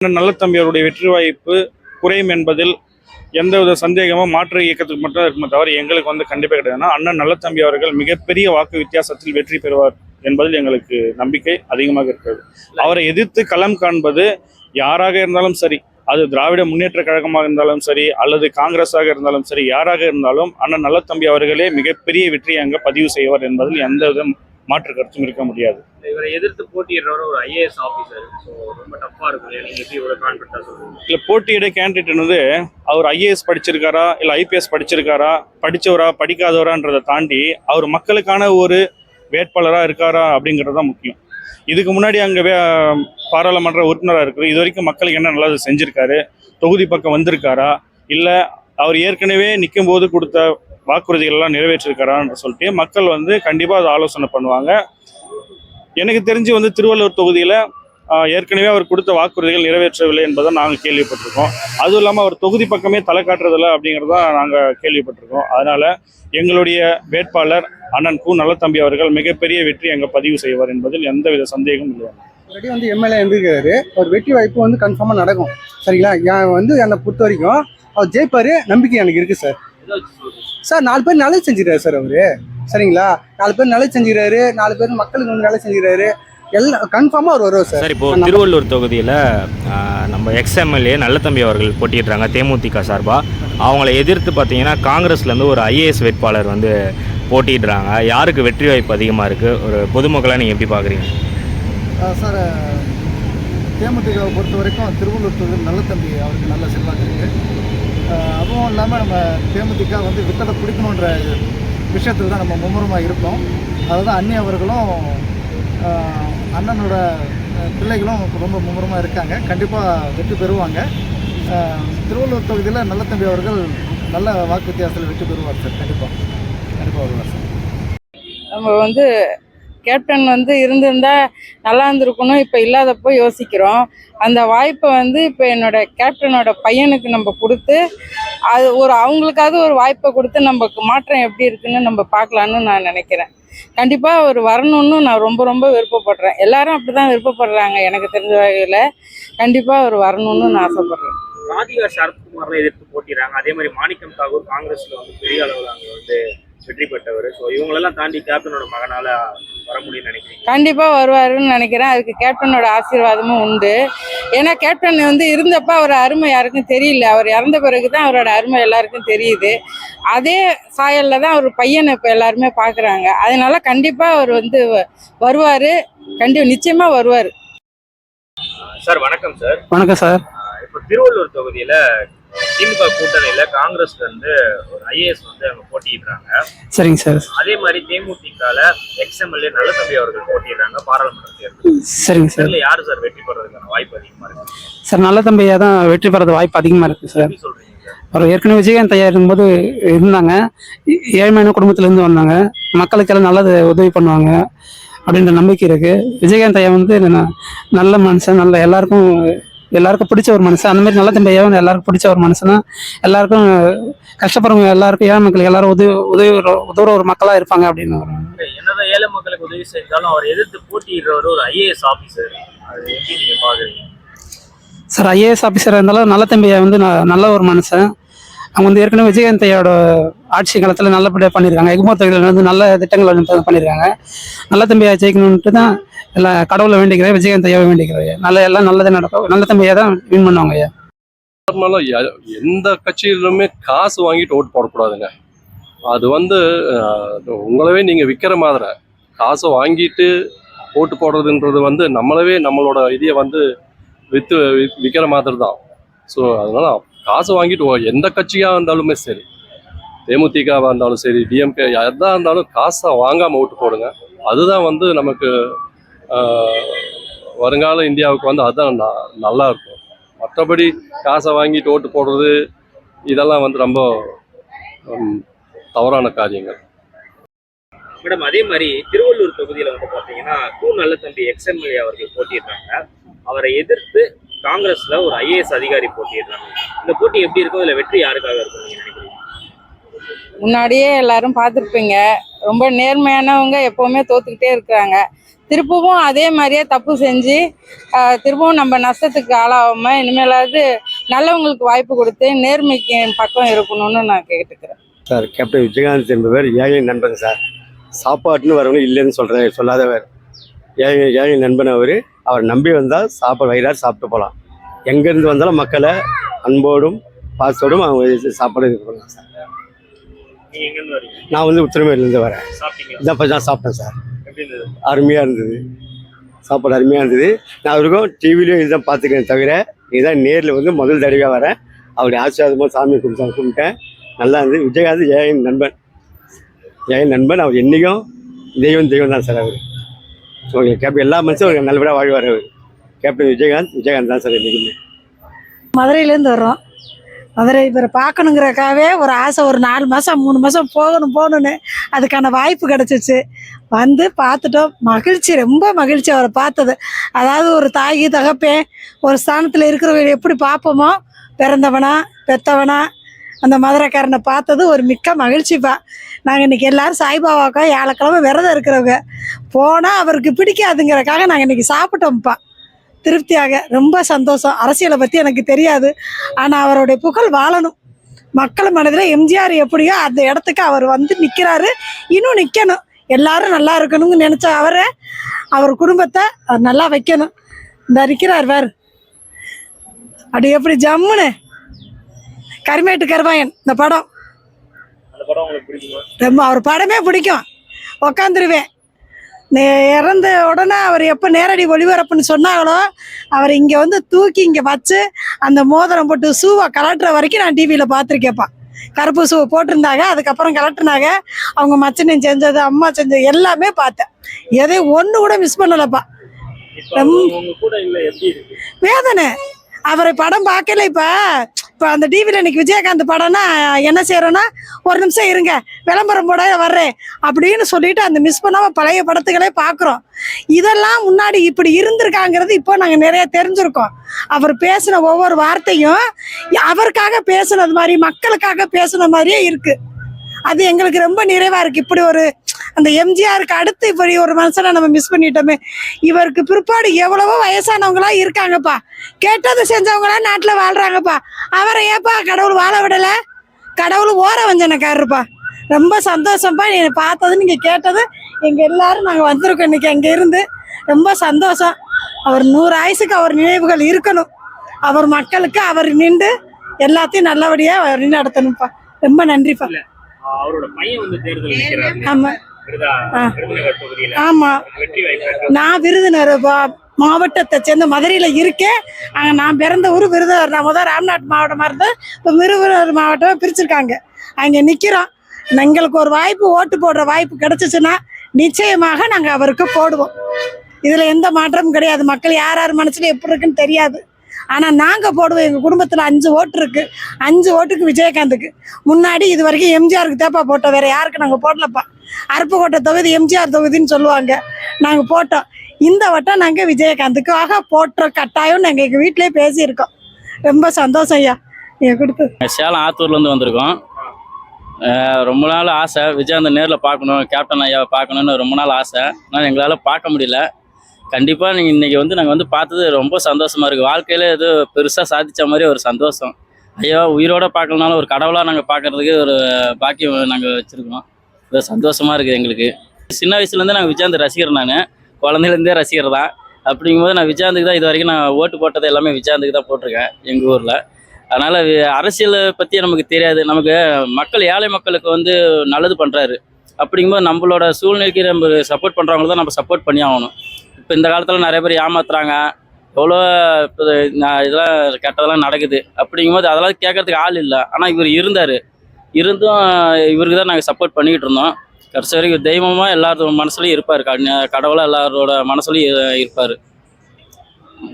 அண்ணன் நல்லத்தம்பி வெற்றி வாய்ப்பு குறையும் என்பதில் எந்தவித சந்தேகமும் மாற்று இயக்கத்துக்கு மட்டும் இருக்குமே தவிர எங்களுக்கு வந்து கண்டிப்பாக கிடையாதுன்னா அண்ணன் நல்லத்தம்பி அவர்கள் மிகப்பெரிய வாக்கு வித்தியாசத்தில் வெற்றி பெறுவார் என்பதில் எங்களுக்கு நம்பிக்கை அதிகமாக இருக்கிறது. அவரை எதிர்த்து களம் காண்பது யாராக இருந்தாலும் சரி அது திராவிட முன்னேற்ற கழகமாக இருந்தாலும் சரி அல்லது காங்கிரஸாக இருந்தாலும் சரி யாராக இருந்தாலும் அண்ணன் நல்லத்தம்பி அவர்களே மிகப்பெரிய வெற்றியை அங்கே பதிவு செய்வார் என்பதில் எந்தவித மாற்று கருத்தும் இருக்க முடியாது. இவரை எதிர்த்து போட்டியிடுறவர் ஒரு ஐஏஎஸ் ஸோ ரொம்ப டஃப்பா இருக்கும். இல்லையா நீங்க எப்படி இவ்வளவு கான்பிடண்டா சொல்றீங்க? இல்லை போட்டியிட கேண்டிடேட் வந்து அவர் ஐஏஎஸ் படிச்சிருக்காரா இல்லை ஐபிஎஸ் படிச்சிருக்காரா படிச்சவரா படிக்காதவரான்றதை தாண்டி அவர் மக்களுக்கான ஒரு வேட்பாளராக இருக்காரா அப்படிங்கிறது தான் முக்கியம். இதுக்கு முன்னாடி அங்கே வே பாராளுமன்ற உறுப்பினராக இருக்கிற இது வரைக்கும் மக்களுக்கு என்ன நல்லது செஞ்சிருக்காரு? தொகுதி பக்கம் வந்திருக்காரா? இல்லை அவர் ஏற்கனவே நிற்கும் போது கொடுத்த வாக்குறுதிகள் எல்லாம் நிறைவேற்றிருக்காரான்னு சொல்லிட்டு மக்கள் வந்து கண்டிப்பாக அதை ஆலோசனை பண்ணுவாங்க. எனக்கு தெரிஞ்சு வந்து திருவள்ளூர் தொகுதியில் ஏற்கனவே அவர் கொடுத்த வாக்குறுதிகள் நிறைவேற்றவில்லை என்பதை நாங்கள் கேள்விப்பட்டிருக்கோம். அதுவும் இல்லாமல் அவர் தொகுதி பக்கமே தலை காட்டுறதில்ல அப்படிங்கிறத நாங்கள் கேள்விப்பட்டிருக்கோம். அதனால் எங்களுடைய வேட்பாளர் அண்ணன் கு நல்லத்தம்பி அவர்கள் மிகப்பெரிய வெற்றி அங்கே பதிவு செய்வார் என்பதில் எந்தவித சந்தேகமும் இல்லை. ஆல்ரெடி வந்து எம்எல்ஏ இருந்திருக்காரு அவர் வெற்றி வாய்ப்பு வந்து கன்ஃபார்மாக நடக்கும். சரிங்களா? என் வந்து என்னை பொறுத்த வரைக்கும் அவர் ஜெயிப்பார் நம்பிக்கை எனக்கு இருக்குது சார் சார் நாலு பேர் நல்லது செஞ்சுக்கிறாரு சார் அவரு. சரிங்களா? நாலு பேர் நல்லது செஞ்சுக்கிறாரு. நாலு பேர் மக்களுக்கு வந்து நல்லது செஞ்சுக்கிறாரு. எல்லாம் கன்ஃபார்மாக அவர் வருவார் சார். சார் இப்போ திருவள்ளூர் தொகுதியில் நம்ம எக்ஸ்எம்எல்ஏ நல்லத்தம்பி அவர்கள் போட்டிடுறாங்க தேமுதிக சார்பாக அவங்கள எதிர்த்து பார்த்தீங்கன்னா காங்கிரஸ்லேருந்து ஒரு ஐஏஎஸ் வேட்பாளர் வந்து போட்டிடுறாங்க யாருக்கு வெற்றி வாய்ப்பு அதிகமாக இருக்குது ஒரு பொதுமக்களாக நீங்கள் எப்படி பார்க்குறீங்க? சார் தேமுதிகவை பொறுத்த வரைக்கும் திருவள்ளூர் தொகுதி நல்ல தம்பி அவருக்கு நல்ல செல்வாக்கு இருக்குது அதுவும் இல்லாமல் நம்ம தேமுதிக வந்து வித்தலை பிடிக்கணுன்ற விஷயத்தில் தான் நம்ம மும்முரமாக இருக்கோம். அதுதான் அண்ணி அவர்களும் அண்ணனோட பிள்ளைகளும் ரொம்ப மும்முரமாக இருக்காங்க. கண்டிப்பாக வெற்றி பெறுவாங்க. திருவள்ளூர் தொகுதியில் நல்ல தம்பி அவர்கள் நல்ல வாக்கு வித்தியாசத்தில் வெற்றி பெறுவார் சார். கண்டிப்பாக கண்டிப்பாக வருவார் சார். நம்ம வந்து கேப்டன் வந்து இருந்திருந்தா நல்லா இருந்திருக்கணும். இப்போ இல்லாதப்போ யோசிக்கிறோம். அந்த வாய்ப்பை வந்து இப்போ என்னோட கேப்டனோட பையனுக்கு நம்ம கொடுத்து அது ஒரு அவங்களுக்காவது ஒரு வாய்ப்பை கொடுத்து நமக்கு மாற்றம் எப்படி இருக்குன்னு நம்ம பார்க்கலான்னு நான் நினைக்கிறேன். கண்டிப்பாக அவர் வரணும்னு நான் ரொம்ப ரொம்ப விருப்பப்படுறேன். எல்லாரும் அப்படி தான் விருப்பப்படுறாங்க எனக்கு தெரிஞ்ச வகையில். கண்டிப்பாக அவர் வரணும்னு நான் ஆசைப்பட்றேன். ராதிகா சரத்குமார்லாம் எதிர்த்து போட்டிடுறாங்க. அதே மாதிரி மாணிக்கம் தாகூர் காங்கிரஸில் வந்து பெரிய அளவில் அங்கே வந்து வெற்றி பெற்றவர். ஸோ இவங்களெல்லாம் தாண்டி கேப்டனோட மகனால் கண்டிப்பாக வருவாருன்னு நினைக்கிறேன். அதுக்கு கேப்டனோட ஆசீர்வாதமும் உண்டு. ஏன்னா கேப்டன் வந்து இருந்தப்ப அவர் அருமை யாருக்கும் தெரியல. அவர் இறந்த பிறகு தான் அவரோட அருமை எல்லாருக்கும் தெரியுது. அதே சாயலில் தான் அவர் பையனை இப்போ எல்லாருமே பார்க்குறாங்க அதனால கண்டிப்பாக அவர் வந்து வருவார். கண்டி நிச்சயமாக வருவார். சார் வணக்கம் சார். வணக்கம் சார். இப்போ திருவள்ளூர் தொகுதியில திமுக கூட்டணியில காங்கிரஸ்ல இருந்து ஒரு ஐஏஎஸ் வந்து அங்க போட்டியிடுறாங்க. சரிங்க சார். அதே மாதிரி தேமுதிகல எக்ஸ்எம்எல்ஏ நல்லதம்பி அவர்கள் போட்டியிடுறாங்க பாராளுமன்ற தேர்தல். சரிங்க இதுல யாரு சார் வெற்றி பெறதுக்கான வாய்ப்பு அதிகமா இருக்கு? சார் நல்ல தம்பியாக தான் வெற்றி பெறது வாய்ப்பு அதிகமாக இருக்குது சார். சொல்றீங்க சார்? அவர் ஏற்கனவே விஜயகாந்த் ஐயா இருக்கும்போது இருந்தாங்க. ஏழ்மையான குடும்பத்திலேருந்து வந்தாங்க. மக்களுக்கெல்லாம் நல்லது உதவி பண்ணுவாங்க அப்படின்ற நம்பிக்கை இருக்கு. விஜயகாந்த் ஐயா வந்து நல்ல மனுஷன் நல்ல எல்லாருக்கும் எல்லாருக்கும் பிடிச்ச ஒரு மனுஷன் அந்த மாதிரி நல்ல தம்பி வந்து எல்லாருக்கும் பிடிச்ச ஒரு மனுஷன் தான் எல்லாருக்கும் கஷ்டப்படுறவங்க எல்லாருக்கும் ஏழை மக்களுக்கு எல்லாரும் உதவி உதவி உதவுற ஒரு மக்களாக இருப்பாங்க அப்படின்னு. என்னதான் ஏழை மக்களுக்கு உதவி செஞ்சாலும் அவர் எதிர்த்து போட்டியிடுறவர் ஒரு ஐஏஎஸ் ஆபீசர். அது எப்படி நீங்க பாக்குறீங்க? சார் ஐஏஎஸ் ஆஃபீஸராக இருந்தாலும் நல்ல தம்பி ஐயா வந்து நல்ல ஒரு மனுஷன். அவங்க வந்து ஏற்கனவே விஜயகாந்தையோட ஆட்சி காலத்தில் நல்லபடியாக பண்ணியிருக்காங்க. எக்மோர் தொகுதியில் வந்து நல்ல திட்டங்கள் பண்ணியிருக்காங்க. நல்ல தம்பியாக ஜெயிக்கணும்ட்டு தான் எல்லா கடவுளை வேண்டிக்கிறேன் விஜயகாந்த் ஐயாவை வேண்டிக்கிறேன் நல்ல எல்லாம் நல்லதே நடக்கும். நல்ல தம்பியாக தான் வின் பண்ணுவாங்க ஐயா. நார்மலாக எந்த கட்சியிலுமே காசு வாங்கிட்டு ஓட்டு போடக்கூடாதுங்க. அது வந்து உங்களவே நீங்கள் விற்கிற மாதிரி காசை வாங்கிட்டு ஓட்டு போடுறதுன்றது வந்து நம்மளவே நம்மளோட இதையை வந்து விற்று விற்கிற மாதிரி தான் ஸோ அதனால் காசு வாங்கிட்டு எந்த கட்சியாக இருந்தாலுமே சரி. தேமுதிகவாக இருந்தாலும் சரி டிஎம்கே எதாக இருந்தாலும் காசை வாங்காமல் ஓட்டு போடுங்க. அதுதான் வந்து நமக்கு வருங்கால இந்தியாவுக்கு வந்து அதுதான் ந- நல்லா இருக்கும். மற்றபடி காசை வாங்கிட்டு ஓட்டு போடுறது இதெல்லாம் வந்து ரொம்ப தவறான காரியங்கள். மேடம் அதே மாதிரி திருவள்ளூர் தொகுதியில் வந்து பாத்தீங்கன்னா கு நல்லதம்பி எக்ஸ்எம்எல்ஏ அவர்கள் போட்டியிருக்காங்க அவரை எதிர்த்து காங்கிரஸ்ல ஒரு ஐஏஎஸ் அதிகாரி போட்டியிடுறாங்க இந்த போட்டி எப்படி இருக்கும்? இதுல வெற்றி யாருக்காக இருக்கும் நீங்க நினைக்கிறீங்க? முன்னாடியே எல்லாரும் பார்த்துருப்பீங்க. ரொம்ப நேர்மையானவங்க எப்போவுமே தோத்துக்கிட்டே இருக்கிறாங்க. திருப்பவும் அதே மாதிரியே தப்பு செஞ்சு திரும்பவும் நம்ம நஷ்டத்துக்கு ஆளாகாம இனிமேலாவது நல்லவங்களுக்கு வாய்ப்பு கொடுத்து நேர்மைக்கு பக்கம் இருக்கணும்னு நான் கேட்டுக்கிறேன். சார் கேப்டன் விஜயகாந்த் என்பவர் ஏழை நண்பன் சார். சாப்பாட்டுன்னு வரவங்க இல்லைன்னு சொல்கிற சொல்லாதவர். ஏழை ஏழை நண்பன் அவர் அவர் நம்பி வந்தால் சாப்பாடு வயிறார் சாப்பிட்டு போகலாம். எங்கேருந்து வந்தாலும் மக்களை அன்போடும் பாசத்தோடும் அவங்க சாப்பாடு இது பண்ணலாம் சார். நான் வந்து உத்திரமேலேருந்து வரேன். இதான் இப்போ தான் சாப்பிட்டேன் சார். அருமையாக இருந்தது? சாப்பாடு அருமையாக இருந்தது. நான் அவருக்கும் டிவிலையும் இதுதான் பார்த்துக்கிறேன் தவிர இதுதான் நேரில் வந்து முதல் தடவையாக வரேன். அவருடைய ஆசீர்வாதமாக சாமி கும்பிட்டேன் கும்பிட்டேன். நல்லா இருந்தது. விஜயகாந்த் ஏன் நண்பன். ஏன் நண்பன் அவர் என்றைக்கும் தெய்வம் தெய்வம் தான் சார் அவர். ஓகே கேப்டன் எல்லா மனுஷனும் நல்லபடியாக வாழ்வார். அவர் கேப்டன் விஜயகாந்த் விஜயகாந்த் தான் சார் என்றைக்குமே மதுரையிலேருந்து வர்றோம். மதுரை இவரை பார்க்கணுங்கிறக்காவே ஒரு ஆசை ஒரு நாலு மாதம் மூணு மாதம் போகணும் போகணுன்னு அதுக்கான வாய்ப்பு கிடச்சிச்சு. வந்து பார்த்துட்டோம். மகிழ்ச்சி ரொம்ப மகிழ்ச்சி அவரை பார்த்தது. அதாவது ஒரு தாயி தகப்பேன் ஒரு ஸ்தானத்தில் இருக்கிறவங்க எப்படி பார்ப்போமோ பிறந்தவனா பெத்தவனா அந்த மதுரைக்காரனை பார்த்தது ஒரு மிக்க மகிழ்ச்சிப்பா. நாங்கள் இன்றைக்கி எல்லாரும் சாய்பாபாக்கா ஏழக்கிழமை விரதம் இருக்கிறவங்க. போனால் அவருக்கு பிடிக்காதுங்கிறக்காக நாங்கள் இன்றைக்கி சாப்பிட்டோம்ப்பா. திருப்தியாக ரொம்ப சந்தோஷம். அரசியலை பற்றி எனக்கு தெரியாது. ஆனால் அவருடைய புகழ் வாழணும். மக்கள் மனதில் எம்ஜிஆர் எப்படியோ அந்த இடத்துக்கு அவர் வந்து நிற்கிறாரு இன்னும் நிற்கணும் எல்லாரும் நல்லா இருக்கணும்னு நினச்ச அவரை அவர் குடும்பத்தை நல்லா வைக்கணும். இந்த இருக்கிறார் வேறு அப்படி எப்படி ஜம்முன்னு கரிமேட்டு கருவாயன் இந்த படம். ரொம்ப அவர் படமே பிடிக்கும். உக்காந்துருவேன். இறந்த உடனே அவர் எப்போ நேரடி ஒளிபரப்புன்னு சொன்னாங்களோ அவர் இங்கே வந்து தூக்கி இங்கே வச்சு அந்த மோதிரம் போட்டு ஷூவை கலட்டுற வரைக்கும் நான் டிவியில் பார்த்துருக்கேப்பா கருப்பு ஷூ போட்டிருந்தாங்க அதுக்கப்புறம் கலட்டுனாங்க. அவங்க மச்சனையும் செஞ்சது அம்மா செஞ்சது எல்லாமே பார்த்தேன். எதையும் ஒன்று கூட மிஸ் பண்ணலப்பா. வேதனை. அவரை படம் பார்க்கல இப்போ. இப்போ அந்த டிவியில் இன்னைக்கு விஜயகாந்த் படம்னா என்ன செய்கிறோன்னா ஒரு நிமிஷம் இருங்க விளம்பரம் போட வர்றேன் அப்படின்னு சொல்லிட்டு அந்த மிஸ் பண்ணாம பழைய படத்துக்களே பார்க்குறோம். இதெல்லாம் முன்னாடி இப்படி இருந்திருக்காங்கிறது இப்போ நாங்கள் நிறைய தெரிஞ்சிருக்கோம். அவர் பேசின ஒவ்வொரு வார்த்தையும் அவருக்காக பேசுனது மாதிரி மக்களுக்காக பேசுன மாதிரியே இருக்கு. அது எங்களுக்கு ரொம்ப நிறைவா இருக்கு. இப்படி ஒரு அந்த எம்ஜிஆருக்கு அடுத்து இப்படி ஒரு மனுஷனை நம்ம மிஸ் பண்ணிட்டோமே. இவருக்கு பிற்பாடு எவ்வளவோ வயசானவங்களா இருக்காங்கப்பா. கேட்டது செஞ்சவங்களா நாட்டில் வாழ்றாங்கப்பா. அவரை ஏப்பா கடவுள் வாழ விடலை? கடவுள் ஓர வஞ்சனக்காரருப்பா. ரொம்ப சந்தோஷம்ப்பா நீ பார்த்தது நீங்கள் கேட்டது. எங்கள் எல்லாரும் நாங்கள் வந்திருக்கோம் இன்னைக்கு அங்கே இருந்து. ரொம்ப சந்தோஷம். அவர் நூறு ஆயுசுக்கு அவர் நினைவுகள் இருக்கணும். அவர் மக்களுக்கு அவர் நின்று எல்லாத்தையும் நல்லபடியாக அவர் நடத்தணும்ப்பா ரொம்ப நன்றிப்பா. அவரோட பையன் வந்து தேர்தல் நிக்கிறாரு ஆமாம் விருதா ஆ. விருதுநகர் தொகுதியில ஆமாம் அவருக்கு வெற்றி வாய்ப்பு இருக்கு. நான் விருதுநகர் பா- மாவட்டத்தை சேர்ந்த மதுரையில் இருக்கேன். அங்கே நான் பிறந்த ஊர் விருதுநகர். நான் முதல் ராம்நாத் மாவட்டமாக இருந்தேன். இப்போ விருதுநகர் மாவட்டமாக பிரிச்சிருக்காங்க. அங்கே நிற்கிறோம் எங்களுக்கு ஒரு வாய்ப்பு ஓட்டு போடுற வாய்ப்பு கிடைச்சிச்சுன்னா நிச்சயமாக நாங்கள் அவருக்கு போடுவோம். இதில் எந்த மாற்றமும் கிடையாது. மக்கள் யார் யார் மனசுல எப்படி இருக்குன்னு தெரியாது. ஆனால் நாங்கள் போடுவோம் எங்கள் குடும்பத்தில் அஞ்சு ஓட்டு இருக்கு. அஞ்சு ஓட்டுக்கு விஜயகாந்துக்கு. முன்னாடி இது வரைக்கும் எம்ஜிஆருக்கு தேப்பா போட்டோம். வேற யாருக்கு நாங்கள் போடலப்பா. அருப்புக்கோட்டை தொகுதி எம்ஜிஆர் தொகுதின்னு சொல்லுவாங்க. நாங்கள் போட்டோம். இந்த வட்டம் நாங்கள் விஜயகாந்துக்காக போட்டுற கட்டாயம் நாங்கள் எங்கள் வீட்டிலே பேசியிருக்கோம். ரொம்ப சந்தோஷம் ஐயா. நீங்கள் கொடுத்து. சேலம் ஆத்தூர்லேருந்து வந்திருக்கோம். ரொம்ப நாள் ஆசை. விஜயகாந்த் நேரில் பார்க்கணும் கேப்டன் ஐயாவை பார்க்கணுன்னு ரொம்ப நாள் ஆசை. ஆனால் எங்களால் பார்க்க முடியல. கண்டிப்பாக நீங்கள் இன்றைக்கி வந்து நாங்கள் வந்து பார்த்தது ரொம்ப சந்தோஷமாக இருக்குது வாழ்க்கையில் ஏதோ பெருசாக சாதித்த மாதிரி ஒரு சந்தோஷம். ஐயா உயிரோட பார்க்கலனாலும் ஒரு கடவுளாக நாங்கள் பார்க்கறதுக்கு ஒரு பாக்கியம் நாங்கள் வச்சுருக்கோம். இது சந்தோஷமாக இருக்குது எங்களுக்கு. சின்ன வயசுலேருந்தே நாங்கள் விஜாந்து ரசிகர் நான். குழந்தையிலேருந்தே ரசிகர் தான். அப்படிங்கும்போது நான் விஜாந்துக்கு தான் இது வரைக்கும் நான் ஓட்டு போட்டது எல்லாமே விஜயகாந்துக்கு தான் போட்டிருக்கேன் எங்கள் ஊரில். அதனால் அரசியலை பற்றி நமக்கு தெரியாது. நமக்கு மக்கள் ஏழை மக்களுக்கு வந்து நல்லது பண்ணுறாரு அப்படிங்கும்போது நம்மளோட சூழ்நிலைக்கு நம்ம சப்போர்ட் பண்ணுறவங்கள தான் நம்ம சப்போர்ட் பண்ணி ஆகணும். இப்போ இந்த காலத்தில் நிறைய பேர் ஏமாத்துறாங்க. எவ்வளோ இப்போ நான் இதெல்லாம் கெட்டதெல்லாம் நடக்குது. அப்படிங்கும்போது அதெல்லாம் கேட்கறதுக்கு ஆள் இல்லை. ஆனால் இவர் இருந்தார். இருந்தும் இவருக்கு தான் நாங்கள் சப்போர்ட் பண்ணிக்கிட்டு இருந்தோம். கடைசி வரைக்கும் தெய்வமாக எல்லாரோட மனசுலையும் இருப்பார். கடவுளாக எல்லாரோட மனசுலையும் இருப்பார்.